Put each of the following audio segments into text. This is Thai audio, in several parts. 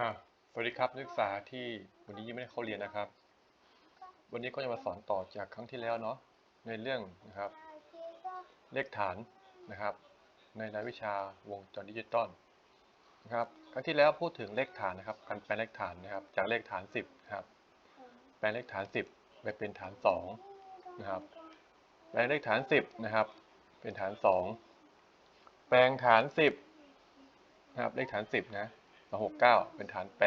อ่าสวัสดีครับนักศึกษาที่วันนี้ยังไม่ได้เข้าเรียนนะครับ วันนี้ก็จะมาสอนต่อจากครั้งที่แล้วเนาะในเรื่องนะครับ เลขฐานนะครับ ในรายวิชาวงจรดิจิตอลนะครับครั้งที่แล้วพูดถึงเลขฐานนะครับการแปลงเลขฐานนะครับ จากเลขฐาน 10นะครับแปลงเลขฐาน 10ไปเป็นฐาน2นะครับแปลงเลขฐาน 10นะครับ เป็นฐาน 2 แปลงฐาน 10นะครับเลขฐาน 10 นะ 269เป็นฐาน8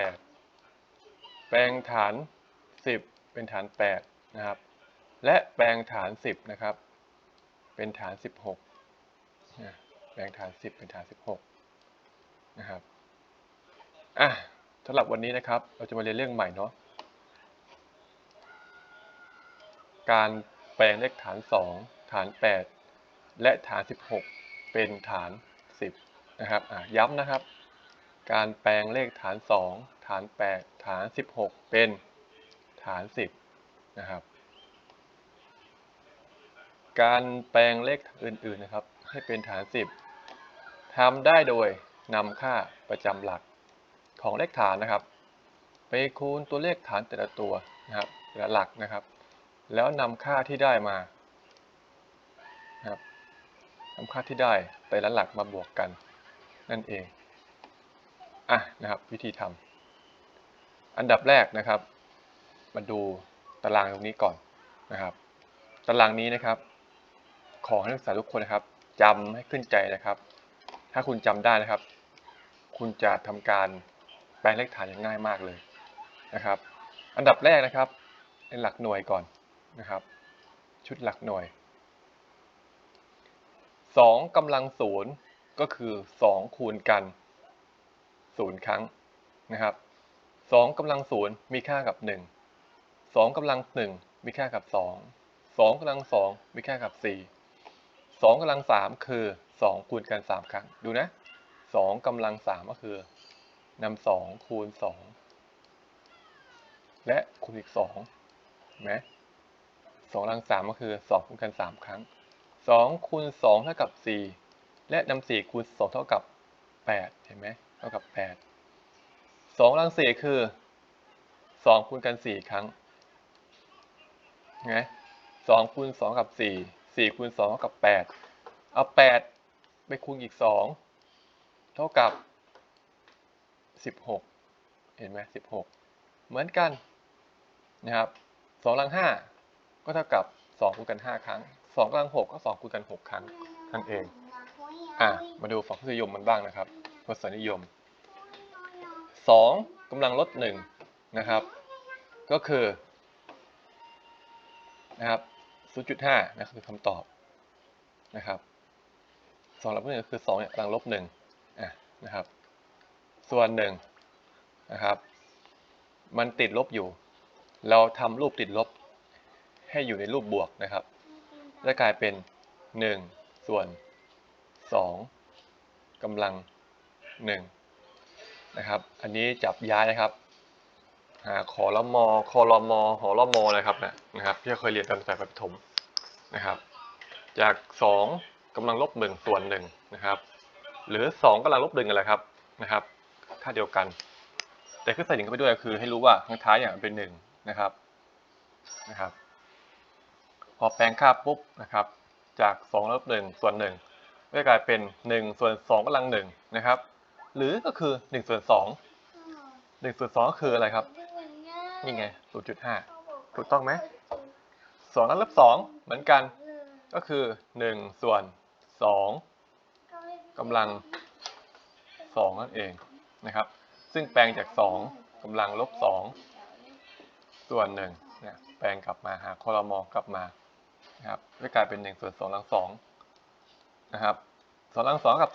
แปลงฐาน10เป็นฐาน8นะครับ และแปลงฐาน10นะครับ เป็นฐาน16แปลงฐาน10เป็นฐาน16นะครับอะสำหรับวันนี้นะครับ เราจะมาเรียนเรื่องใหม่เนาะการแปลงเลขฐาน 2 ฐาน 8 และฐาน 16 เป็นฐาน 10 นะครับอะย้ำนะครับ การแปลงเลขฐาน 2 ฐาน 8 ฐาน 16 เป็นฐาน 10 นะครับ การแปลงเลขอื่นๆนะครับ ให้เป็นฐาน 10 ทำได้โดยนำค่าประจำหลักของเลขฐานนะครับ ไปคูณตัวเลขฐานแต่ละตัวนะครับแต่ละหลักนะครับ แล้วนำค่าที่ได้มานะครับนำค่าที่ได้แต่ละหลักมาบวกกันนั่นเอง อะนะครับวิธีทำอันดับแรกนะครับ มาดูตารางตรงนี้ก่อนนะครับ ตารางนี้นะครับ ขอให้นักศึกษาทุกคนนะครับจำให้ขึ้นใจนะครับ ถ้าคุณจำได้นะครับ คุณจะทำการแปลเลขฐานอย่างง่ายมากเลยนะครับ อันดับแรกนะครับเป็นหลักหน่วยก่อนนะครับ ชุดหลักหน่วย 2กำลังศูนย์ก็คือ 2 คูณกัน ศูนย์ครั้งนะครับสองกำลังศูนย์มีค่ากับหนึ่งสองกำลังหนึ่งมีค่ากับสองสองกำลังสองมีค่ากับสี่สองกำลังสามคือสองคูณกันสามครั้ง ดูนะสองกำลังสามก็คือนำสองคูณสองและคูณอีกสองเห็นไหมสองกำลังสามก็คือสองคูณกันสามครั้งสองคูณสองเท่ากับสี่และนำสี่คูณสองเท่ากับ แปดเห็นไหมเท่ากับแปดสองกำลังสี่คือสองคูณกันสี่ครั้งไงสองคูณสองกับสี่สี่คูณสองกับแปดเอาแปดไปคูณอีกสองเท่ากับสิบหกเห็นไหมสิบหกเหมือนกันนะครับสองกำลังห้าก็เท่ากับสองคูณกันห้าครั้งสองกำลังหกก็สองคูณกันหกครั้งนั่นเอง อะมาดูฝั่งทศนิยมมันบ้างนะครับทศนิยม 2กำลังลด1นะครับ ก็คือนะครับ0.5นะครับคือคำตอบนะครับสองลบหนึ่งก็คือ2เนี่ยกำลังลบ1อะนะครับ ส่วน1นะครับ มันติดลบอยู่ เราทำรูปติดลบให้อยู่ในรูปบวกนะครับจะกลายเป็น 1 ส่วน 2กำลัง1นะครับ อันนี้จับย้ายนะครับหาขอละมอคอรมอหอลมอนะครับนะนะครับที่เคยเรียนตอนสายประถมนะครับ จาก 2กำลังลบ1ส่วน1นะครับ หรือ 2กำลังลบ1กันแหละครับนะครับค่าเดียวกัน แต่ขึ้นใส่หนึ่งเข้าไปด้วยคือให้รู้ว่าข้างท้ายอย่างเป็น1นะครับนะครับ พอแปลงค่าปุ๊บนะครับ จาก2ลบ1ส่วน1 ก็กลายเป็น 1 ส่วน2กำลัง1นะครับ หรือก็คือ1ส่วน2 1ส่วน2ก็คืออะไรครับ นี่ไง 0.5 ถูกต้องไหม2นั้นลบ2เหมือนกัน ก็คือ 1 ส่วน 2กำลัง 2 นั่นเองนะครับ ซึ่งแปลงจาก 2กำลังลบ 2 ส่วน1เนี่ยแปลงกลับมาหาคอรมอกลับมานะครับก็กลายเป็น1ส่วน2กำลัง2นะครับ 2กำลัง2กับ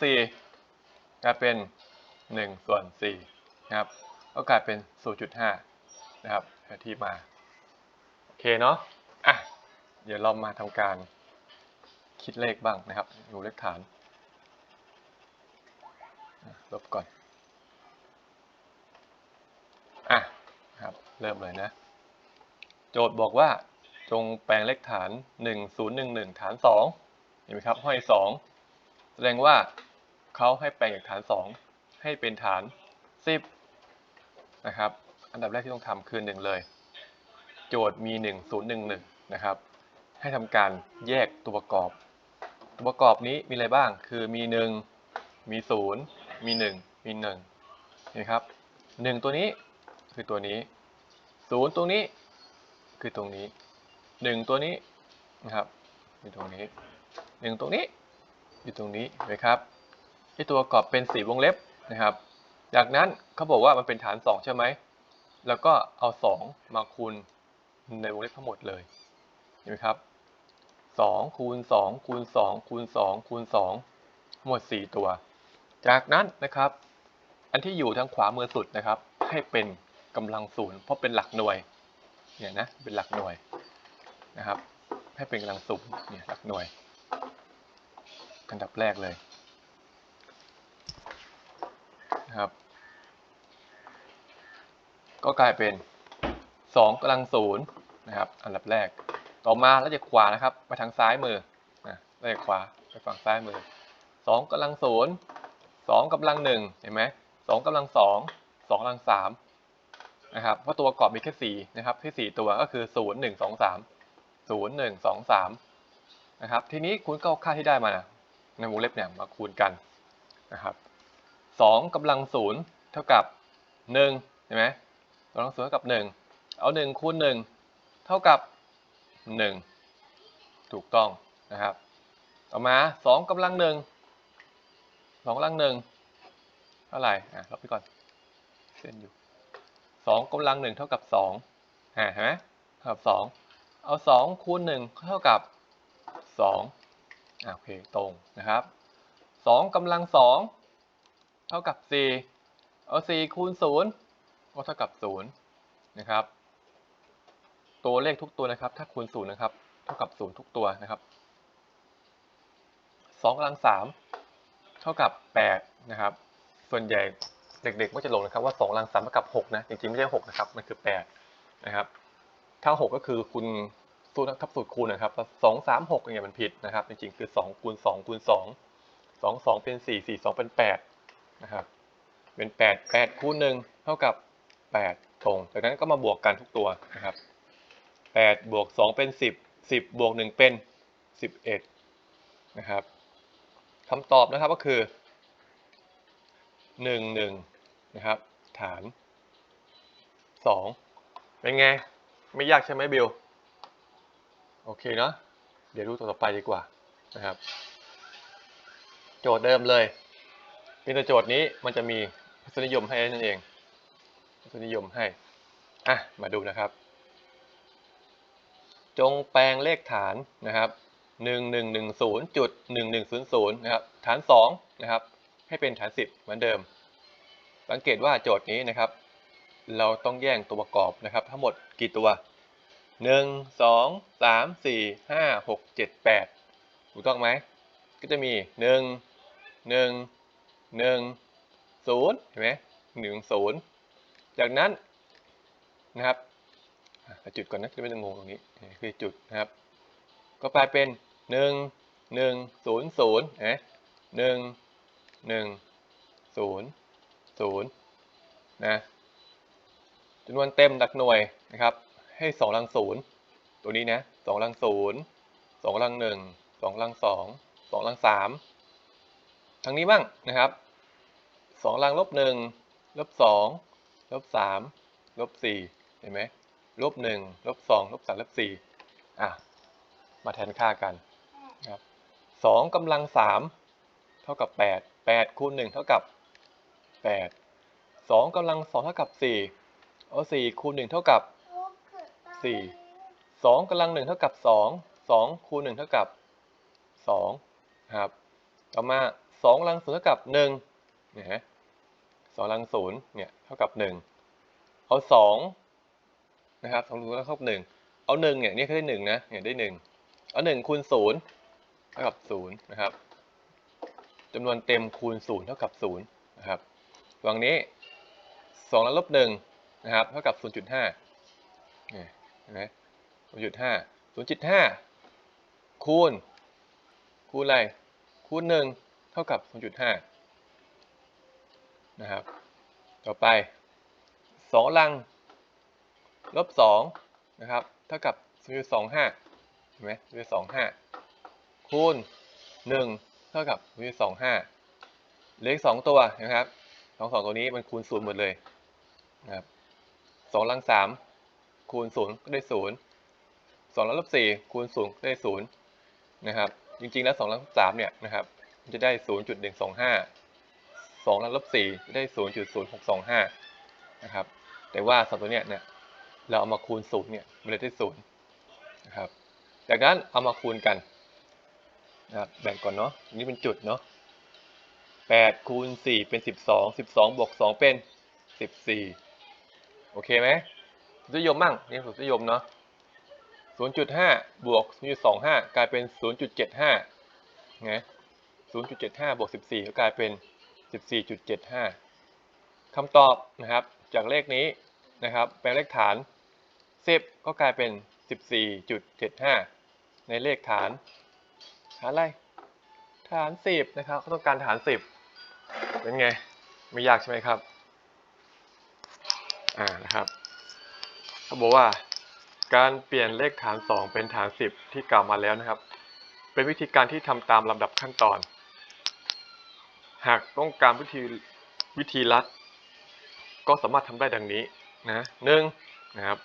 4กลายเป็น1ส่วน4นะครับก็กลายเป็น0.5นะครับที่มาโอเคเนาะอะเดี๋ยวเรามาทำการคิดเลขบ้างนะครับดูเลขฐานลบก่อนอะครับเริ่มเลยนะ โจทย์บอกว่าจงแปลงเลขฐาน 1011 ฐาน2เห็นไหมครับห้อย2 แสดงว่าเขาให้แปลงจากฐาน 2 ให้เป็นฐาน 10 นะครับ อันดับแรกที่ต้องทำคือหนึ่งเลย โจทย์มี 1 0 1 1 นะครับ ให้ทำการแยกตัวประกอบ ตัวประกอบนี้มีอะไรบ้าง คือมี 1 มี 0 มี 1 มี 1 นี่ครับ 1 ตัวนี้คือตัวนี้ 0ตัวนี้คือตรงนี้ 1 ตัวนี้นะครับอยู่ตรงนี้ 1 ตรงนี้ อยู่ตรงนี้นไหมครับ ที่ตัวประกอบเป็นสีวงเล็บนะครับ จากนั้นเขาบอกว่ามันเป็นฐาน 2 ใช่ไหม แล้วก็เอา 2 มาคูณในวงเล็บทั้งหมดเลยเห็นไหมครับ2คูณ2คูณ2คูณ2คูณ2ทั้งหมด 4 ตัว จากนั้นนะครับ อันที่อยู่ทางขวามือสุดนะครับ ให้เป็นกำลังศูนย์เพราะเป็นหลักหน่วยเนี่ยนะเป็นหลักหน่วยนะครับ ให้เป็นกำลังศูนย์เนี่ยหลักหน่วย อันดับแรกเลยนะครับ ก็กลายเป็น2กำลังศูนย์นะครับ อันดับแรก ต่อมาแล้วจากขวานะครับ ไปทางซ้ายมือนะแล้วจากขวาไปฝั่งซ้ายมือ2กำลังศูนย์2กำลังหนึ่งเห็นไหม2กำลังสอง2กำลังสามนะครับเพราะตัวประกอบมีแค่4นะครับแค่4ตัวก็คือ0 1 2 3 0 1 2 3นะครับ ทีนี้คุณก็เอาค่าที่ได้มานะ ในวงเล็บเนี่ยมาคูณกันนะครับ2กำลังศูนย์เท่ากับ1เห็นไหมกำลังศูนย์เท่ากับ1เอา1คูณ1เท่ากับ1ถูกต้องนะครับต่อมา2กำลังหนึ่ง2กำลังหนึ่งเท่าไหร่อะลบไปก่อนเส้นอยู่2กำลังหนึ่งเท่ากับ2อ่าเห็นไหมเท่ากับ2เอา2คูณ1เท่ากับ2อะ โอเคตรงนะครับ2กำลัง2เท่ากับ4เอา4คูณ0ก็เท่ากับ0นะครับ ตัวเลขทุกตัวนะครับ ถ้าคูณ0นะครับ เท่ากับ0ทุกตัวนะครับ2กำลัง3เท่ากับ8นะครับ ส่วนใหญ่เด็กๆก็จะลงนะครับว่า2กำลัง3เท่ากับ6นะจริงๆไม่ใช่6นะครับมันคือ8นะครับถ้า6ก็คือคุณ สูตรทับสูตรคูณนะครับสองสามหกอย่างเงี้ยมันผิดนะครับ จริงๆคือ2คูณ2คูณ2 2 2เป็น4 4 2เป็น8นะครับเป็น8 8คูณ1เท่ากับ8ตรงจากนั้นก็มาบวกกันทุกตัวนะครับ8บวก2เป็น10 10บวก1เป็น11นะครับคำตอบนะครับก็คือ1 1นะครับฐาน2เป็นไง ไม่ยากใช่ไหมบิล โอเคเนาะเดี๋ยวดูตัวต่อไปดีกว่านะครับ โจทย์เดิมเลยเพียงแต่โจทย์นี้มันจะมีทศนิยมให้นั่นเองทศนิยมให้อะมาดูนะครับ จงแปลงเลขฐานนะครับ1110จุด1100นะครับฐาน2นะครับให้เป็นฐาน 10 เหมือนเดิม สังเกตว่าโจทย์นี้นะครับ เราต้องแย่งตัวประกอบนะครับ ทั้งหมดกี่ตัว 1 2 3 4 5 6 7 8ถูกต้องไหมก็จะมี1 1 1 0เห็นไหม1 0จากนั้นนะครับจุดก่อนนะจะไม่ต้องงงตรงนี้คือจุดนะครับ ก็กลายเป็น1 1 0 0เห็นไหม1 1 0 0นะจำนวนเต็มหลักหน่วยนะครับ ให้2ลัง0ตัวนี้นะ2ลัง0 2ลัง1 2ลัง2 2ลัง3ทางนี้บ้างนะครับ2ลังลบ1ลบ2ลบ3ลบ4เห็นไหมลบ1ลบ2ลบ3ลบ4อะมาแทนค่ากันนะครับ2กำลัง3เท่ากับ8 8คูณ1เท่ากับ8 2กำลัง2เท่ากับ4เอา4คูณ1เท่ากับ 4 2กำลัง1เท่ากับ2 2คูณ1เท่ากับ2นะครับ ต่อมา2กำลัง0เท่ากับ1เนี่ยฮะ2กำลัง0เนี่ยเท่ากับ1เอา2นะครับ2คูณเท่ากับ1เอา1เนี่ยนี่คือได้1นะเนี่ยได้1เอา1คูณ0เท่ากับ0นะครับจำนวนเต็มคูณ0เท่ากับ0นะครับฝั่งนี้2แล้วลบ1นะครับ เท่ากับ 0.5 เนี่ยเห็นไหม0.5 0.5คูณ คูณอะไร คูณ1เท่ากับ0.5นย์จุดห้านะครับ ต่อไปสองลังลบสองนะครับ เท่ากับศูนย์จุดสองห้าเห็นไหมศูนย์จุดสองห้าคูณหนึ่งเท่ากับศูนย์จุดสองห้าเลืออีกสองตัวนะครับสองสองตัวนี้มันคูณศูนย์หมดเลยนะครับสองลังสาม คูณศูนย์ก็ได้ศูนย์สองลังลบสี่คูณศูนย์ก็ได้ศูนย์นะครับ จริงๆแล้วสองลังลบสามเนี่ยนะครับมันจะได้ศูนย์จุดหนึ่งสองห้าสองลังลบสี่จะได้ศูนย์จุดศูนย์หกสองห้านะครับ แต่ว่าสองตัวเนี้ยเนี่ยเราเอามาคูณศูนย์เนี่ยมันเลยได้ศูนย์นะครับ จากนั้นเอามาคูณกันนะครับแบ่งก่อนเนาะนนี้เป็นจุดเนาะแปดคูณสี่เป็นสิบสองสิบสองบวกสองเป็นสิบสี่โอเคไหม นิยมมั่งนี่สุดนิยมเนาะศูนย์จุดห้าบวกศูนย์จุดสองห้ากลายเป็นศูนย์จุดเจ็ดห้าไงศูนย์จุดเจ็ดห้าบวกสิบสี่ก็กลายเป็นสิบสี่จุดเจ็ดห้าคำตอบนะครับ จากเลขนี้นะครับ แปลงเลขฐาน 10 ก็กลายเป็น 14.75 ในเลขฐานฐานอะไร ฐาน 10 นะครับเขาต้องการฐาน 10 เป็นไง ไม่ยากใช่ไหมครับ อ่า นะครับ เขาบอกว่าการเปลี่ยนเลขฐาน 2 เป็นฐาน 10 ที่กล่าวมาแล้วนะครับ เป็นวิธีการที่ทำตามลำดับขั้นตอน หากต้องการวิธีวิธีลัด ก็สามารถทำได้ดังนี้นะหนึ่งนะครับ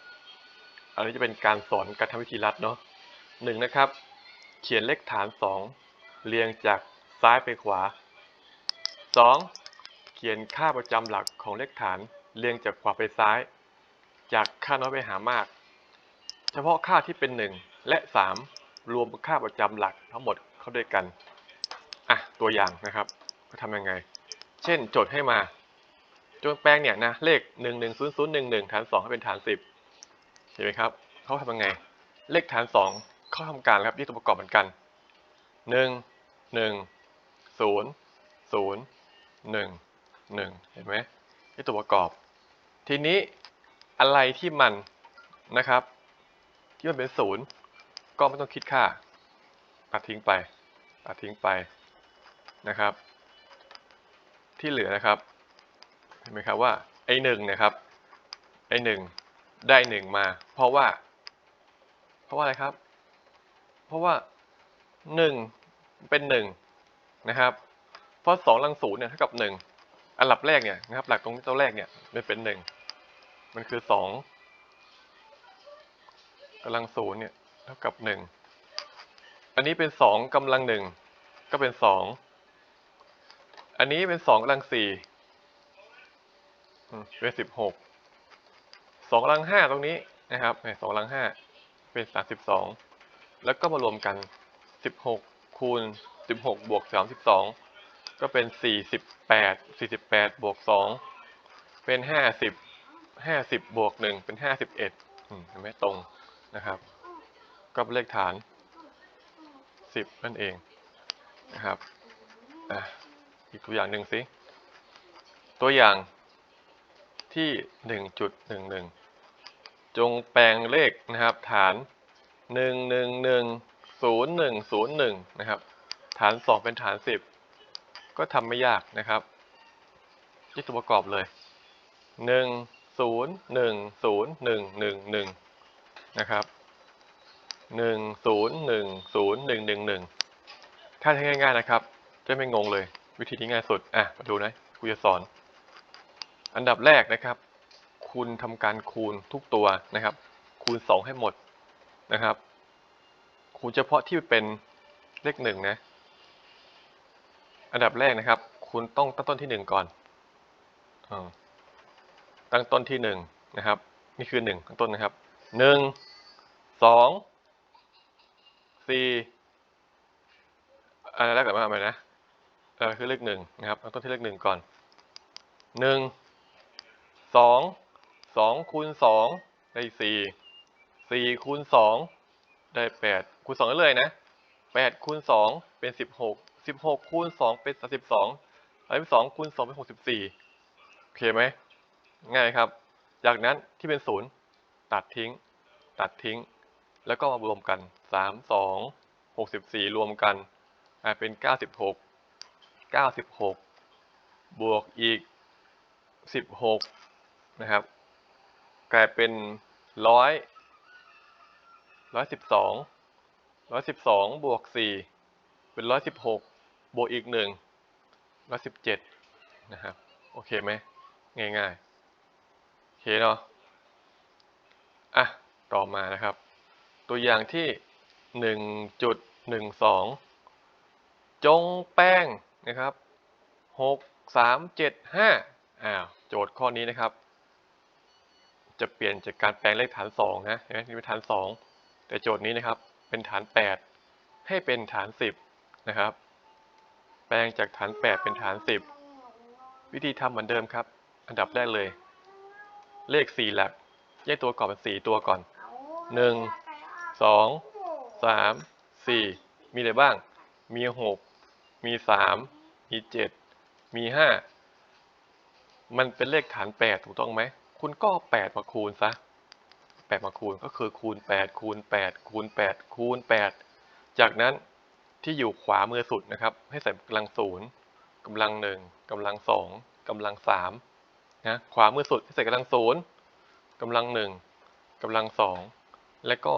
อันนี้จะเป็นการสอนการทำวิธีลัดเนาะหนึ่งนะครับ เขียนเลขฐาน 2 เรียงจากซ้ายไปขวา 2. เขียนค่าประจำหลักของเลขฐานเรียงจากขวาไปซ้าย จากค่าน้อยไปหามาก เฉพาะค่าที่เป็น 1 และ 3 รวมค่าประจำหลักทั้งหมดเข้าด้วยกันอะตัวอย่างนะครับก็ทำยังไง เช่นโจทย์ให้มาจงแปลงเนี่ยนะเลข 1 1 0 0 1 1ฐาน2ให้เป็นฐาน 10เห็นไหมครับเขาทำยังไง เลขฐาน 2เขาทำการครับที่ตัวประกอบเหมือนกัน 1 1 0 0 1 1 เห็นไหมที่ตัวประกอบ ทีนี้ อะไรที่มันนะครับ ที่มันเป็นศูนย์ก็ไม่ต้องคิดค่าตัดทิ้งไปตัดทิ้งไปนะครับ ที่เหลือนะครับเห็นไหมครับว่าไอ้หนึ่งนะครับไอ้หนึ่งได้หนึ่งมา เพราะว่า เพราะว่าอะไรครับ เพราะว่าหนึ่งเป็นหนึ่งนะครับ เพราะสองลังศูนย์เนี่ยเท่ากับหนึ่งอันดับแรกเนี่ยนะครับ หลักตรงตัวแรกเนี่ยมันเป็นหนึ่ง มันคือสองกำลังศูนย์เนี่ยเท่ากับหนึ่งอันนี้เป็นสองกำลังหนึ่งก็เป็นสองอันนี้เป็นสองกำลังสี่เป็นสิบหกสองกำลังห้าตรงนี้นะครับสองกำลังห้าเป็นสามสิบสองแล้วก็มารวมกันสิบหกคูณสิบหกบวกสามสิบสองก็เป็นสี่สิบแปดสี่สิบแปดบวกสองเป็นห้าสิบ ห้าสิบบวกหนึ่งเป็นห้าสิบเอ็ดเห็นไหมตรงนะครับ ก็เป็นเลขฐานสิบนั่นเองนะครับอะอีกตัวอย่างหนึ่งสิตัวอย่างที่หนึ่งจุดหนึ่งหนึ่งจงแปลงเลขนะครับ ฐานหนึ่งหนึ่งหนึ่งศูนย์หนึ่งศูนย์หนึ่งนะครับ ฐานสองเป็นฐานสิบก็ทำไม่ยากนะครับที่ตัวประกอบเลยหนึ่ง ศูนย์หนึ่งศูนย์หนึ่งหนึ่งหนึ่งนะครับหนึ่งศูนย์หนึ่งศูนย์หนึ่งหนึ่งหนึ่งถ้าใช้ง่ายๆนะครับ จะไม่งงเลย วิธีที่ง่ายสุดอะมาดูนะครูจะสอน อันดับแรกนะครับ คุณทำการคูณทุกตัวนะครับ คูณสองให้หมดนะครับ คูณเฉพาะที่เป็นเลขหนึ่งนะ อันดับแรกนะครับ คุณต้องตั้งต้นที่หนึ่งก่อนอ ตั้งต้นที่หนึ่งนะครับ นี่คือหนึ่งตั้งต้นนะครับหนึ่งสองสี่อันแรกกลับมาใหม่นะเออคือเลขหนึ่งนะครับเอาต้นที่เลขหนึ่งก่อนหนึ่งสองสองคูณสองได้สี่สี่คูณสองได้แปดคูณสองเรื่อยๆนะแปดคูณสองเป็นสิบหกสิบหกคูณสองเป็นสามสิบสองสามสิบสองคูณสองเป็นหกสิบสี่โอเคไหม ง่ายครับ จากนั้นที่เป็นศูนย์ตัดทิ้ง ตัดทิ้ง แล้วก็มารวมกันสามสองหกสิบสี่รวมกันกลายเป็นเก้าสิบหกเก้าสิบหกบวกอีกสิบหกนะครับ กลายเป็นร้อยร้อยสิบสองร้อยสิบสองบวกสี่เป็นร้อยสิบหกบวกอีกหนึ่งร้อยสิบเจ็ดนะครับ โอเคไหม ง่ายๆ เคเนาะอะต่อมานะครับ ตัวอย่างที่หนึ่งจุดหนึ่งสองจงแป้งนะครับหกสามเจ็ดห้าอ้าวโจทย์ข้อนี้นะครับ จะเปลี่ยนจากการแปลงเลขฐานสองนะเห็นไหมนี่เป็นฐานสองแต่โจทย์นี้นะครับเป็นฐานแปดให้เป็นฐานสิบนะครับ แปลงจากฐานแปดเป็นฐานสิบวิธีทำเหมือนเดิมครับ อันดับแรกเลย เลขสี่หลัก แยกตัวก่อนเป็นสี่ตัวก่อนหนึ่งสองสามสี่มีอะไรบ้าง มีหกมีสามมีเจ็ดมีห้ามันเป็นเลขฐานแปดถูกต้องไหม คุณก็แปดมาคูณซะแปดมาคูณก็คือคูณแปดคูณแปดคูณแปดคูณแปดจากนั้นที่อยู่ขวามือสุดนะครับ ให้ใส่กำลังศูนย์กำลังหนึ่งกำลังสองกำลังสาม นะขวามือสุดให้ใส่กำลังศูนย์กำลังหนึ่งกำลังสองและก็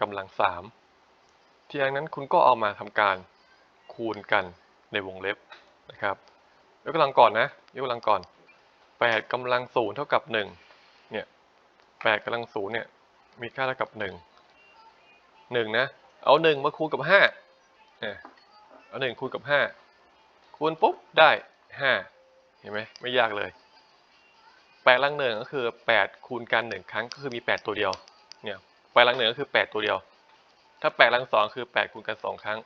กำลังสามทีนั้นคุณก็เอามาทำการคูณกันในวงเล็บนะครับยกกำลังก่อนนะยกกำลังก่อนแปดกำลังศูนย์เท่ากับหนึ่งเนี่ยแปดกำลังศูนย์เนี่ยมีค่าเท่ากับหนึ่งหนึ่งนะ เอาหนึ่งมาคูณกับห้าเนี่ยเอาหนึ่งคูณกับห้าคูณปุ๊บได้ห้าเห็นไหมไม่ยากเลย แปดลังหนึ่งก็คือแปดคูณกันหนึ่งครั้งก็คือมีแปดตัวเดียว เนี่ยแปดลังหนึ่งก็คือแปดตัวเดียว ถ้าแปดลังสองคือแปดคูณกันสองครั้ง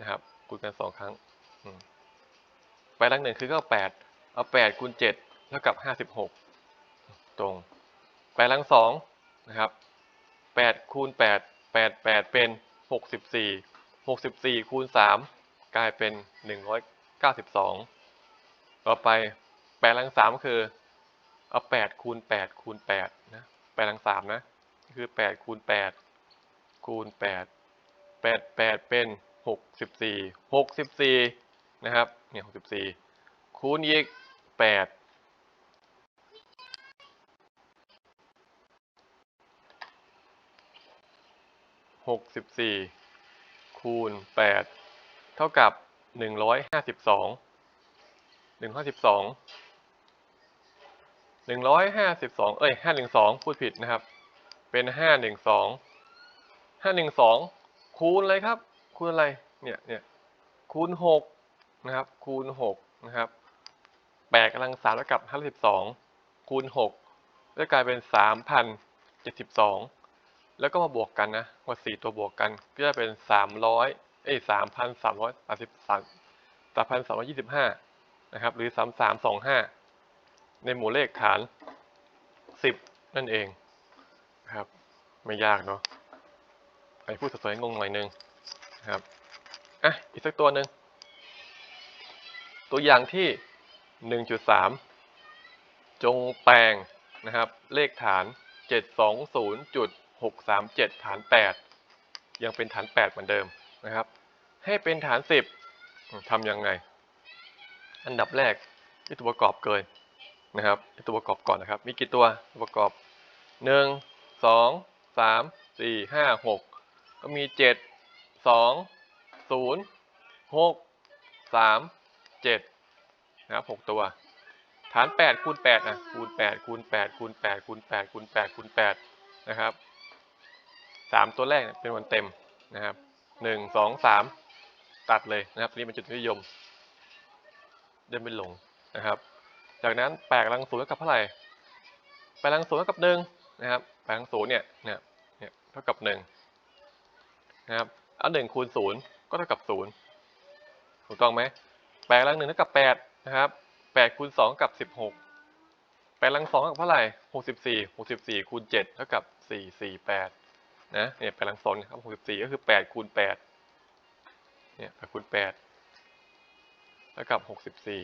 นะครับ คูณกันสองครั้งแปดลังหนึ่งคือก็แปดเอาแปดคูณเจ็ดเท่ากับห้าสิบหกตรงแปดลังสองนะครับแปดคูณแปดแปดแปดเป็นหกสิบสี่หกสิบสี่คูณสามกลายเป็นหนึ่งร้อยเก้าสิบสองต่อไปแปดลังสามคือ เอาแปดคูณแปดคูณแปดนะแปดลังสามนะคือแปดคูณแปดคูณแปดแปดแปดเป็นหกสิบสี่หกสิบสี่นะครับเนี่ยหกสิบสี่คูณอีกแปดหกสิบสี่คูณแปดเท่ากับหนึ่งร้อยห้าสิบสองหนึ่งห้าสิบสอง หนึ่งร้อยห้าสิบสองเอ้ยห้าหนึ่งสองพูดผิดนะครับ เป็นห้าหนึ่งสองห้าหนึ่งสองคูณอะไรครับ คูณอะไร เนี่ยเนี่ยคูณหกนะครับ คูณหกนะครับแปดกำลังสามเท่ากับสองคูณหก็กลายเป็นสามพันเจ็ดสิบสองแล้วก็มาบวกกันนะว่าสี่ตัวบวกกัน ก็จะเป็นสามร้อยเอ้ยสามพันสามร้อยแปดสิบสามสามพันสามร้อยยี่สิบห้านะครับ หรือสามสามสองห้า ในหมู่เลขฐานสิบนั่นเองนะครับ ไม่ยากเนาะไอ้พูดสวยๆงงหน่อยนึงนะครับอะอีกสักตัวหนึ่งตัวอย่างที่ 1.3 จงแปลงนะครับ เลขฐาน 720.637 ฐาน 8 ยังเป็นฐาน 8 เหมือนเดิมนะครับ ให้เป็นฐาน 10ทำยังไง อันดับแรกที่ตัวประกอบเกิน นะครับตัวประกอบก่อนนะครับ มีกี่ตัวประกอบ 1 2 3สี่ห้าหกก็มีเจ็ดสองศูนย์หกสามเจ็ดนะครับหกตัว ฐานแปดคูณแปดนะคูณแปดคูณแปดคูณแปดคูณแปดคูณแปดคูณแปดนะครับสามตัวแรกเป็นวันเต็มนะครับหนึ่งสองสามตัดเลยนะครับ นี่เป็นจุดนิยมเดินไม่ลงนะครับ จากนั้นแปดกำลังศูนย์เท่ากับเท่าไหร่แปดกำลังศูนย์เท่ากับหนึ่งนะครับแปดกำลังศูนย์เนี่ยเนี่ยเนี่ยเท่ากับหนึ่งนะครับเอาหนึ่งคูณศูนย์ก็เท่ากับศูนย์ถูกต้องไหมแปดกำลังหนึ่งเท่ากับแปดนะครับแปดคูณสองกับสิบหกแปดกำลังสองเท่ากับเท่าไหร่หกสิบสี่หกสิบสี่คูณเจ็ดเท่ากับสี่สี่แปดนะเนี่ยแปดกำลังสองนะครับหกสิบสี่ก็คือแปดคูณแปดเนี่ยแปดคูณแปดเท่ากับหกสิบสี่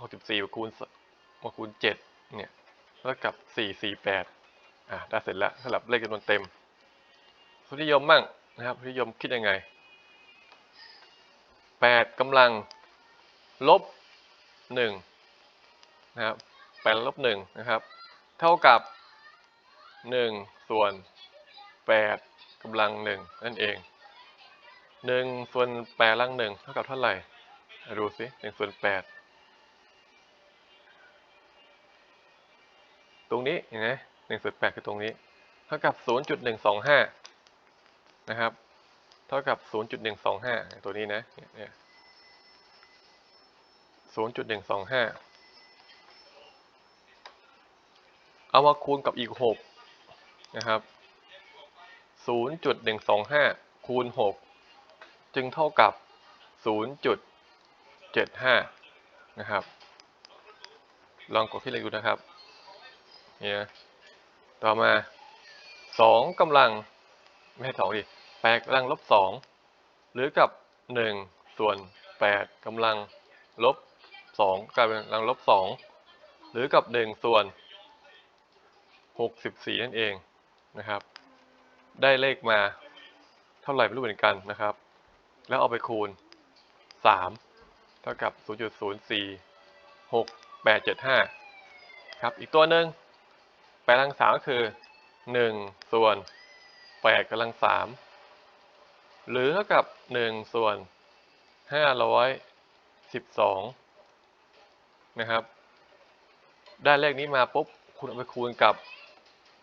หกสิบสี่คูณมาคูณเจ็ดเนี่ยเท่ากับสี่สี่แปดอะได้เสร็จแล้วสำหรับเลขจำนวนเต็มสุนิยมมั่งนะครับสุนิยมคิดยังไงแปดกำลังลบหนึ่งนะครับแปดลบหนึ่งนะครับ เท่ากับหนึ่งส่วนแปดกำลังหนึ่งนั่นเองหนึ่งส่วนแปดกำลังหนึ่งเท่ากับเท่าไหร่ ดูสิหนึ่งส่วนแปด ตรงนี้เห็นไหมหนึ่งส่วนแปดคือตรงนี้ เท่ากับศูนย์จุดหนึ่งสองห้านะครับ เท่ากับศูนย์จุดหนึ่งสองห้าตัวนี้นะเนี่ยศูนย์จุดหนึ่งสองห้าเอามาคูณกับอีก6นะครับ0.125คูณ6จึงเท่ากับ0.75นะครับ ลองกดที่เลขดูนะครับ เนี่ยต่อมา2กำลัง ไม่ใช่2ดิ8กำลังลบ2หรือกับ1ส่วน8กำลังลบ2กำลังลบ2หรือกับ1ส่วน64นั่นเองนะครับ ได้เลขมาเท่าไหร่ไม่รู้เหมือนกันนะครับ แล้วเอาไปคูณ3เท่ากับ 0.046875 ครับ อีกตัวหนึ่ง แปดกำลังสามก็คือ1ส่วน8กำลังสามหรือเท่ากับ1ส่วน512นะครับ ได้เลขนี้มาปุ๊บคุณเอาไปคูณกับ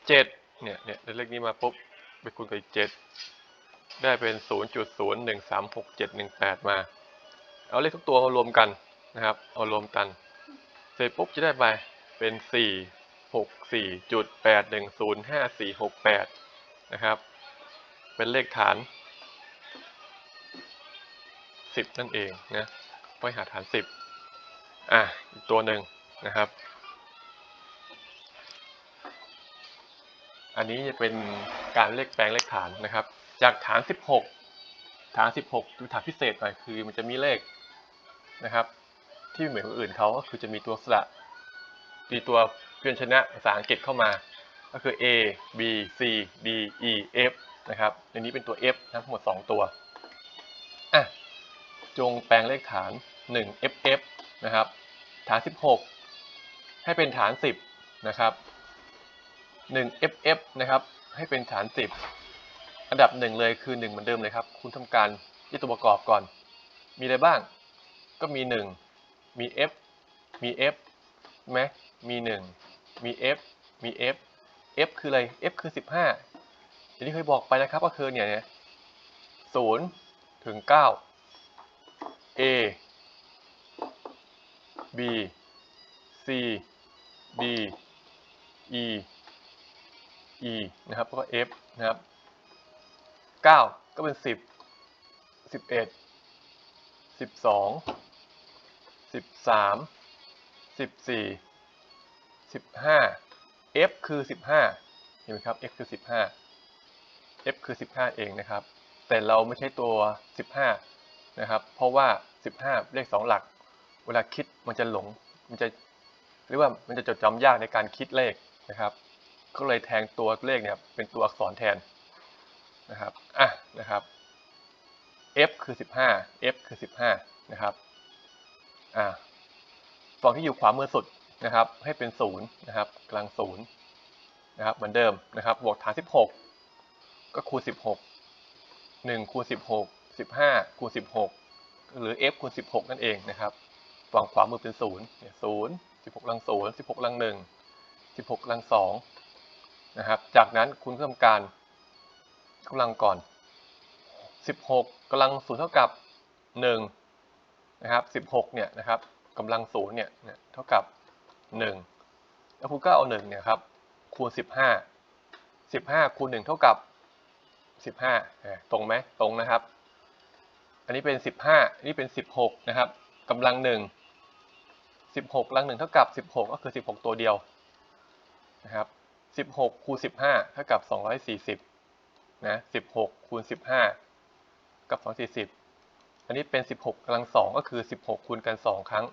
เจ็ดเนี่ยเนี่ยได้เลขนี้มาปุ๊บไปคูณกับอีกเจ็ดได้เป็นศูนย์จุดศูนย์หนึ่งสามหกเจ็ดหนึ่งแปดมา เอาเลขทุกตัวมารวมกันนะครับ เอารวมกัน เสร็จปุ๊บจะได้ไปเป็นสี่ หกสี่จุดแปดหนึ่งศูนย์ห้าสี่หกแปดนะครับ เป็นเลขฐานสิบนั่นเองนะไปหาฐานสิบอะ อีกตัวหนึ่งนะครับ อันนี้จะเป็นการเลขแปลงเลขฐานนะครับ จากฐาน 16 ฐาน 16ดูฐานพิเศษหน่อยคือมันจะมีเลขนะครับ ที่เหมือนคนอื่นเขาก็คือจะมีตัวสระมีตัว พียญชนะภาษาอังกฤษเข้ามา ก็คือ A B C D E F นะครับในนี้เป็นตัว F นะทั้งหมด 2 ตัวอะจงแปลงเลขฐาน 1 F F นะครับ ฐาน 16 ให้เป็นฐาน 10 นะครับ1 ff นะครับ ให้เป็นฐาน 10 อันดับหนึ่งเลยคือ 1 เหมือนเดิมเลยครับ คุณทำการยึดตัวประกอบก่อน มีอะไรบ้าง ก็มี 1 มี f มี f ไหมมี 1 มี f มี f f คืออะไร f คือ 15อย่างที่เคยบอกไปนะครับก็คือเนี่ยเนี่ย0ถึง 9 a b c d e e นะครับแล้วก็ f นะครับ 9 ก็เป็น 10 11 12 13 14 15 f คือ 15 เห็นไหมครับ f คือ 15 f คือ 15 เองนะครับ แต่เราไม่ใช่ตัว 15 นะครับ เพราะว่า 15 เลข 2 หลัก เวลาคิดมันจะหลง มันจะเรียกว่ามันจะจดจำยากในการคิดเลขนะครับ ก็เลยแทงตัวเลขเนี่ยเป็นตัวอักษรแทนนะครับ อะ นะครับ f คือ 15 f คือ 15 นะครับ อ่าฝั่งที่อยู่ขวามือสุด นะครับให้เป็น0นะครับกลาง0นะครับเหมือนเดิมนะครับบวกฐาน 16 ก็คูณ 16 1คูณ16 15คูณ16 หรือ f คูณ16 นั่นเองนะครับฝั่งขวามือเป็น0เนี่ย0 16ลัง0 16ลัง1 16ลัง2นะครับจากนั้นคุณทำการกำลังก่อน 16กำลังศูนย์เท่ากับ1นะครับ16เนี่ยนะครับกำลังศูนย์เนี่ยเท่ากับ 1 แล้วคุณก็เอา1เนี่ยครับคูณ 15 15คูณ1เท่ากับ 15อ่าตรงไหมตรงนะครับ อันนี้เป็น 15นนี้เป็น 16 นะครับกำลัง 1 16กำลัง1เท่ากับ 16 ก็คือ 16 ตัวเดียวนะครับ16คูณ15เท่ากับ 240นะ16คูณ15 กับ 240อันนี้เป็น 16กำลัง2ก็คือ 16 คูณกัน 2 ครั้ง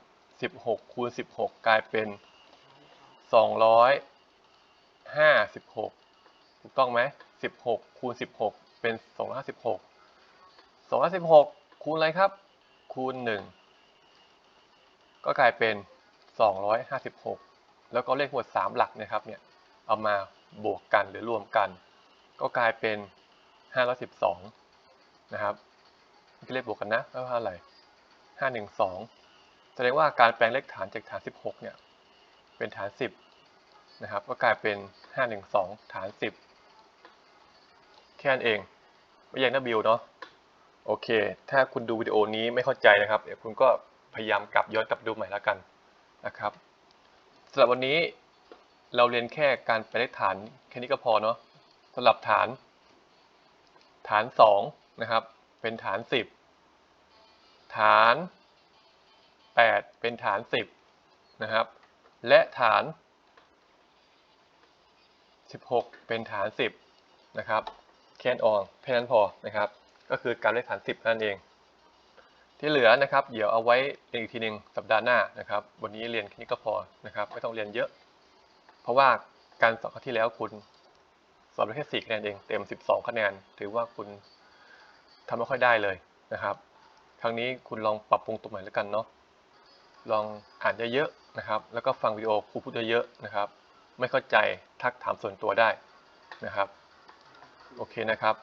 16 คูณ 16 กลายเป็น 256ถูกต้องไหม16คูณ16เป็น256 256คูณอะไรครับ คูณ1ก็กลายเป็น256แล้วก็เลขหมวด3หลักนะครับเนี่ยเอามาบวกกันหรือรวมกัน ก็กลายเป็น512นะครับนี่เลขบวกกันนะแล้วเท่าไหร่512แสดงว่าการแปลงเลขฐานจากฐาน16เนี่ย เป็นฐาน 10 นะครับ ก็กลายเป็น 512 ฐาน 10 แค่นั้นเอง ไม่ยากนะบิวเนาะ โอเค ถ้าคุณดูวิดีโอนี้ไม่เข้าใจนะครับ เดี๋ยวคุณก็พยายามกลับย้อนกลับดูใหม่แล้วกันนะครับสำหรับวันนี้เราเรียนแค่การแปลเลขฐานแค่นี้ก็พอเนาะสำหรับฐาน ฐานสองนะครับ เป็นฐานสิบฐานแปดเป็นฐานสิบนะครับ และฐานสิบหกเป็นฐานสิบนะครับแค่นอองแค่นั้นพอนะครับ ก็คือการเลขฐานสิบนั่นเอง ที่เหลือนะครับ เดี๋ยวเอาไว้เรียนอีกทีหนึ่งสัปดาห์หน้านะครับ วันนี้เรียนแค่นี้ก็พอนะครับ ไม่ต้องเรียนเยอะ เพราะว่าการสอบครั้งที่แล้วคุณสอบได้แค่ 4 คะแนนเอง เต็มสิบสองคะแนน ถือว่าคุณทำไม่ค่อยได้เลยนะครับ ครั้งนี้คุณลองปรับปรุงตรงไหนแล้วกันเนาะ ลองอ่านเยอะ นะครับ แล้วก็ฟังวิดีโอครูพูดเยอะๆนะครับ ไม่เข้าใจทักถามส่วนตัวได้นะครับ โอเคนะครับ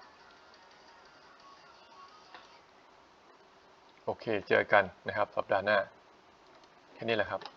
โอเค เจอกันนะครับสัปดาห์หน้า แค่นี้แหละครับ